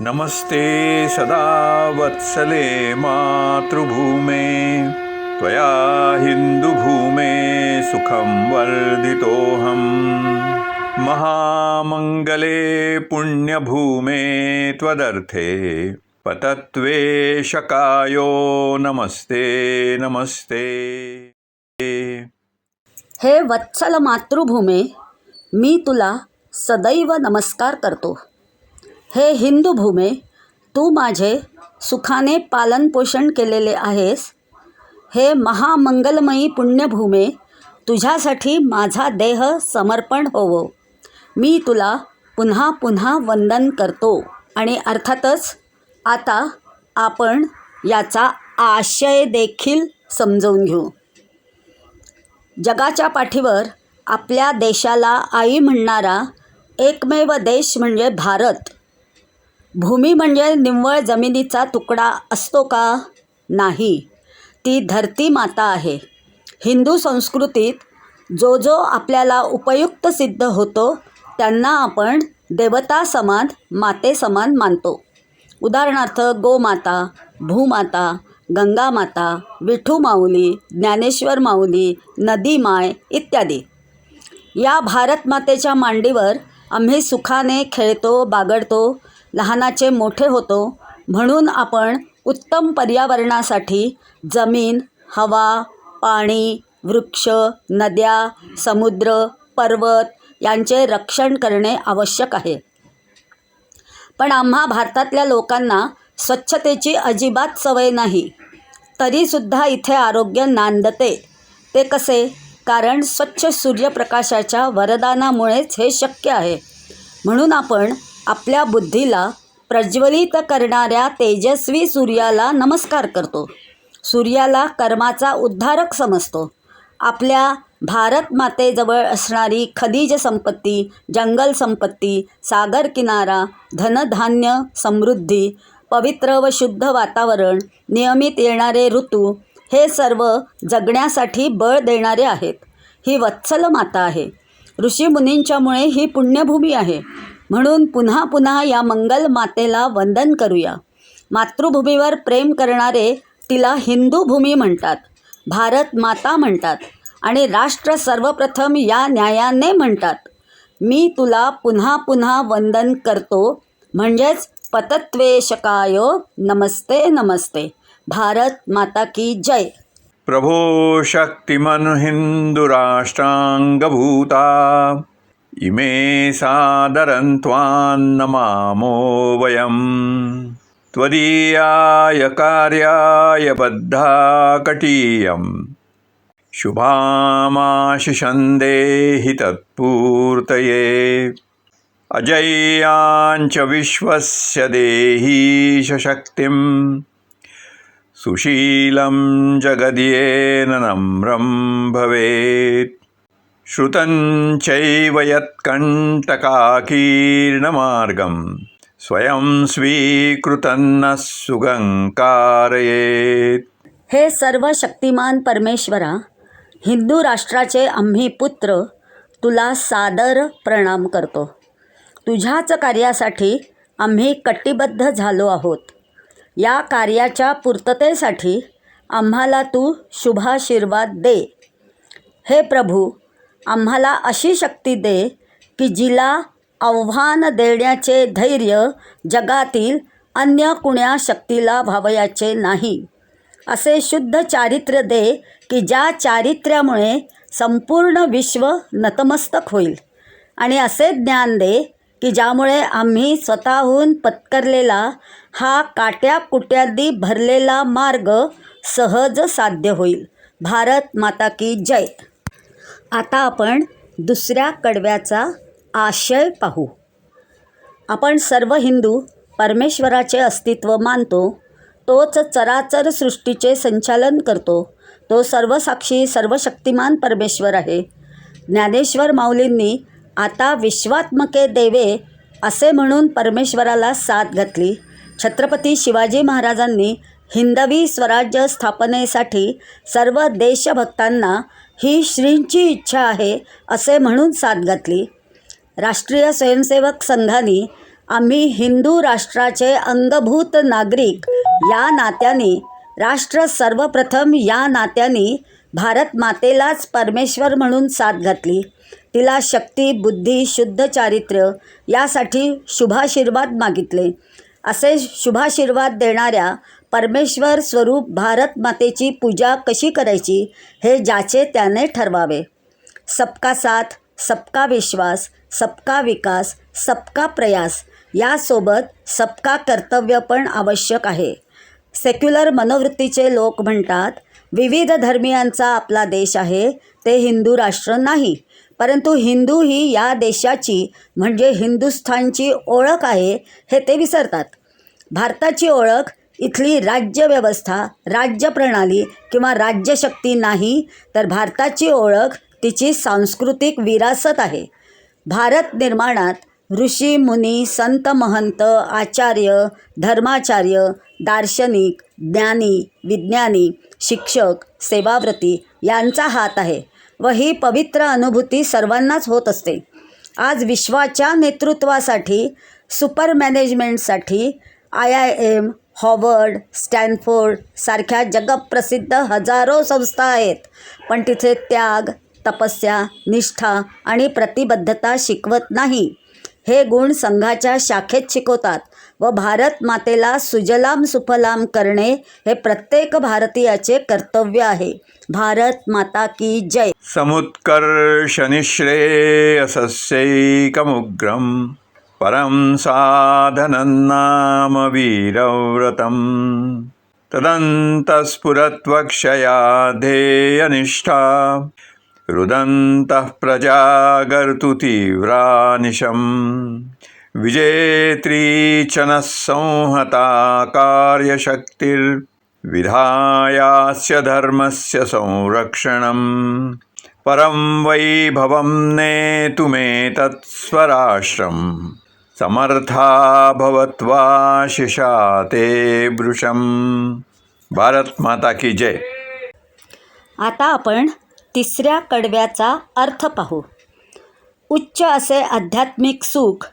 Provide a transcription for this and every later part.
नमस्ते सदा वत्सले मातृभूमे त्वया हिन्दुभूमे सुखं वर्धितोऽहम् महामङ्गले पुण्यभूमे त्वदर्थे पतत्वेशकायो नमस्ते नमस्ते। हे वत्सल मातृभूमे मी तुला सदैव नमस्कार करतो। हे हिंदू भूमे तू माझे सुखाने पालनपोषण केलेले आहेस. हे महामंगलमयी पुण्यभूमे तुझ्यासाठी माझा देह समर्पण होवो. मी तुला पुन्हा पुन्हा वंदन करतो. आणि अर्थातच आता आपण याचा आशय देखील समजवून घेऊ. जगाच्या पाठीवर आपल्या देशाला आई म्हणणारा एकमेव देश म्हणजे भारत. भूमी म्हणजे निव्वळ जमिनीचा तुकडा असतो का? नाही. ती धरती माता आहे. हिंदू संस्कृतीत जो जो आपल्याला उपयुक्त सिद्ध होतो त्यांना आपण देवता समान माते समान मानतो. उदाहरणार्थ गोमाता भूमाता गंगामाता विठू माऊली ज्ञानेश्वर माऊली नदी माय इत्यादी. या भारतमातेच्या मांडीवर आम्ही सुखाने खेळतो बागडतो लहानाचे मोठे होतो म्हणून आपण उत्तम पर्यावरणासाठी जमीन हवा पाणी वृक्ष नद्या समुद्र पर्वत यांचे रक्षण करणे आवश्यक आहे. पण आम्हा भारतातल्या लोकांना स्वच्छतेची अजिबात सवय नाही. तरीसुद्धा इथे आरोग्य नांदते. ते कसे? कारण स्वच्छ सूर्यप्रकाशाच्या वरदानामुळेच हे शक्य आहे. म्हणून आपण आपल्या बुद्धीला प्रज्वलित करणाऱ्या तेजस्वी सूर्याला नमस्कार करतो. सूर्याला कर्माचा उद्धारक समजतो. आपल्या भारत मातेजवळ असणारी खनिज संपत्ती जंगल संपत्ती सागर किनारा धनधान्य समृद्धी पवित्र व शुद्ध वातावरण नियमित येणारे ऋतू हे सर्व जगण्यासाठी बळ देणारे आहेत. ही वत्सल माता आहे. ऋषीमुनींच्यामुळे ही पुण्यभूमी आहे. म्हणून पुन्हा पुन्हा या मंगल मातेला वंदन करूया. मातृभूमीवर प्रेम करणारे तिला हिंदू भूमी म्हणतात भारत माता म्हणतात आणि राष्ट्र सर्वप्रथम या न्यायाने म्हणतात मी तुला पुन्हा पुन्हा वंदन करतो म्हणजेच पतत्वेशकाय नमस्ते नमस्ते भारत माता की जय. प्रभो शक्तिमान हिंदू राष्ट्रांगभूता. इमे सादरं त्वान्नमामो वयं त्वदीयाय कार्याय बद्धा कटीयम्। शुभामाशिषं देहि तत्पूर्तये अजय्याञ्च विश्वस्य देहीश शक्तिं सुशीलं जगद्येन नम्रं भवेत् श्रुतं यत्कण्टकाकीर्णमार्गं स्वयं स्वीकृतन्नः सुगङ्कारयेत् हे सर्व शक्तिमान परमेश्वरा हिंदू राष्ट्राचे आम्ही पुत्र तुला सादर प्रणाम करतो. तुझ्याच कार्यासाठी आम्ही कटिबद्ध झालो आहोत. या कार्याच्या पूर्ततेसाठी आम्हाला तू शुभाशीर्वाद दे. हे प्रभू आम्हाला अशी शक्ती दे की जिला आव्हान देण्याचे धैर्य जगातील अन्य कुण्या शक्तीला व्हावयाचे नाही. असे शुद्ध चारित्र्य दे की ज्या चारित्र्यामुळे संपूर्ण विश्व नतमस्तक होईल. आणि असे ज्ञान दे की ज्यामुळे आम्ही स्वतःहून पत्करलेला हा काट्या कुट्यादी भरलेला मार्ग सहज साध्य होईल. भारत माता की जय. आता आपण दुसऱ्या कडव्याचा आशय पाहू. आपण सर्व हिंदू परमेश्वराचे अस्तित्व मानतो तोच चराचर सृष्टीचे संचालन करतो तो सर्वसाक्षी सर्वशक्तिमान परमेश्वर आहे. ज्ञानेश्वर माऊलींनी आता विश्वात्मके देवे असे म्हणून परमेश्वराला साथ घातली. छत्रपती शिवाजी महाराजांनी हिंदवी स्वराज्य स्थापनेसाठी सर्व देशभक्तांना ही श्रींची इच्छा आहे असे म्हणून साथ घातली. राष्ट्रीय स्वयंसेवक संघाने आम्ही हिंदू राष्ट्राचे अंगभूत नागरिक या नात्याने राष्ट्र सर्वप्रथम या नात्याने भारत मातेलाच परमेश्वर म्हणून साथ घातली. तिला शक्ती बुद्धी शुद्ध चारित्र्य यासाठी शुभाशीर्वाद मागितले. असे शुभाशीर्वाद देणाऱ्या परमेश्वर स्वरूप भारत मातेची पूजा कशी करायची हे ज्याचे त्याने ठरवावे. सबका साथ सबका विश्वास सबका विकास सबका प्रयास यासोबत सबका कर्तव्य पण आवश्यक आहे. सेक्युलर मनोवृत्तीचे लोक म्हणतात विविध धर्मियांचा आपला देश आहे ते हिंदू राष्ट्र नाही. परंतु हिंदू ही या देशाची म्हणजे हिंदुस्थानची ओळख आहे हे ते विसरतात. भारताची ओळख इथली राज्यव्यवस्था राज्यप्रणाली किंवा राज्यशक्ती नाही तर भारताची ओळख तिची सांस्कृतिक विरासत आहे. भारत निर्माणात ऋषी मुनी संत महंत आचार्य धर्माचार्य दार्शनिक ज्ञानी विज्ञानी शिक्षक सेवाव्रती यांचा हात आहे व ही पवित्र अनुभूती सर्वांनाच होत असते. आज विश्वाच्या नेतृत्वासाठी super मॅनेजमेंटसाठी I I M Harvard Stanford सारख्या जगप्रसिद्ध हजारो संस्था आहेत. पण तिथे त्याग तपस्या निष्ठा आणि प्रतिबद्धता शिकवत नाही. हे गुण संघाच्या शाखेत शिकवतात व भारत मातेला सुजलाम सुफलाम करणे हे प्रत्येक भारतीयाचे कर्तव्य आहे. भारत माता की जय. समुत्कर्षनिःश्रेयसस्यैकमुग्रं परं साधनन्नामवीरव्रतं तदन्तस्फुरत्वक्षया ध्येयनिष्ठा। रुदन्तः प्रजागर्तु तीव्रानिशं विजेत्री च नः संहता कार्यशक्तिर्विधायास्य धर्मस्य संरक्षणं परं वैभवं नेतुमेतत्स्वराश्रम् समर्था भवत्वाशिषा ते वृषं भारत माता की जय। आता आपण तिसऱ्या कडव्याचा अर्थ पाहू. उच्च असे आध्यात्मिक सुख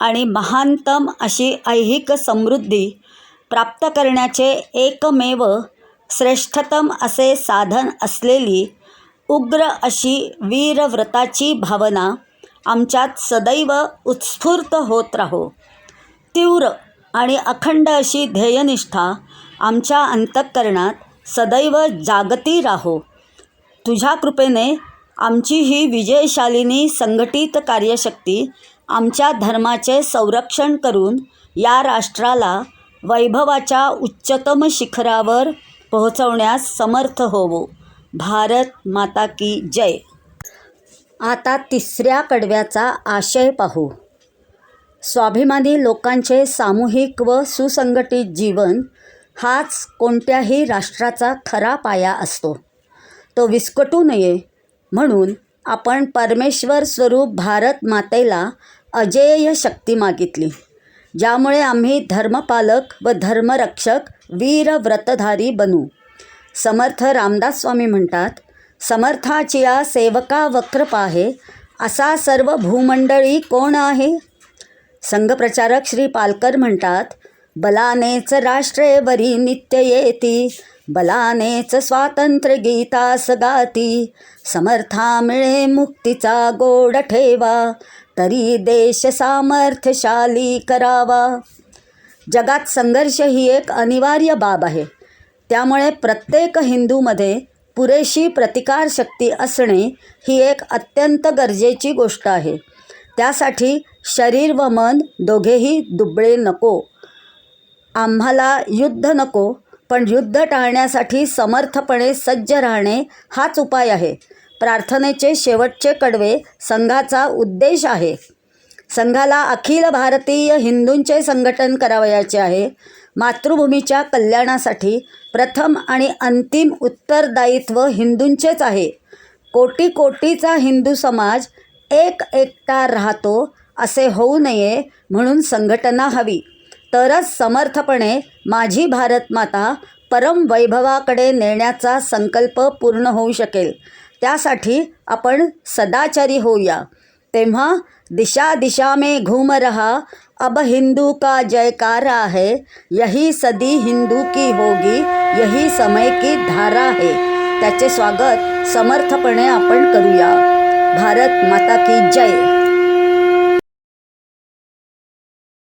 आणि महानतम अशी ऐहिक समृद्धी प्राप्त करण्याचे एकमेव श्रेष्ठतम असे साधन असलेली उग्र अशी वीरव्रताची भावना आमच्यात सदैव उत्स्फूर्त होत राहो. तीव्र आणि अखंड अशी ध्येयनिष्ठा आमच्या अंतःकरणात सदैव जागती राहो. तुझ्या कृपेने आमची ही विजयशालिनी संघटित कार्यशक्ती आमच्या धर्माचे संरक्षण करून या राष्ट्राला वैभवाच्या उच्चतम शिखरावर पोहोचवण्यास समर्थ होवो. भारत माता की जय. आता तिसऱ्या कडव्याचा आशय पाहू. स्वाभिमानी लोकांचे सामूहिक व सुसंघटित जीवन हाच कोणत्याही राष्ट्राचा खरा पाया असतो. तो विस्कटू नये म्हणून आपण परमेश्वर स्वरूप भारत मातेला अजेय शक्ती मागितली ज्यामुळे आम्ही धर्मपालक व धर्मरक्षक वीर व्रतधारी बनू. समर्थ रामदास स्वामी म्हणतात समर्थाचिया सेवका वक्र पाहे असा सर्व भूमंडळी कोण आहे? संघप्रचारक श्री पालकर म्हणतात बलानेच राष्ट्रेवरी नित्य येती बलानेच स्वातंत्र्य गीता सगाती समर्था मिळे मुक्तीचा गोड ठेवा तरी देश सामर्थ्यशाली करावा. जगात संघर्ष ही एक अनिवार्य बाब आहे. त्यामुळे प्रत्येक हिंदूमध्ये पुरेशी प्रतिकारशक्ती असणे ही एक अत्यंत गरजेची गोष्ट आहे. त्यासाठी शरीर व मन दोघेही दुबळे नको. आम्हाला युद्ध नको पण युद्ध टाळण्यासाठी समर्थपणे सज्ज राहणे हाच उपाय आहे. प्रार्थनेचे शेवटचे कडवे संघाचा उद्देश आहे. संघाला अखिल भारतीय हिंदूंचे संघटन करावयाचे आहे. मातृभूमीच्या कल्याणासाठी प्रथम आणि अंतिम उत्तरदायित्व हिंदूंचेच आहे. कोटी कोटीचा हिंदू समाज एक एकटा राहतो असे होऊ नये म्हणून संघटना हवी. तरच समर्थपणे माझी भारत माता परम वैभवाकडे नेण्याचा संकल्प पूर्ण होऊ शकेल. त्यासाठी आपण सदाचारी होऊया. तेव्हा दिशा दिशा में घूम रहा अब हिंदू का जयकारा है यही सदी हिंदू की होगी यही समय की धारा है। त्याचे स्वागत समर्थपणे आपण करूया। भारत माता की जय।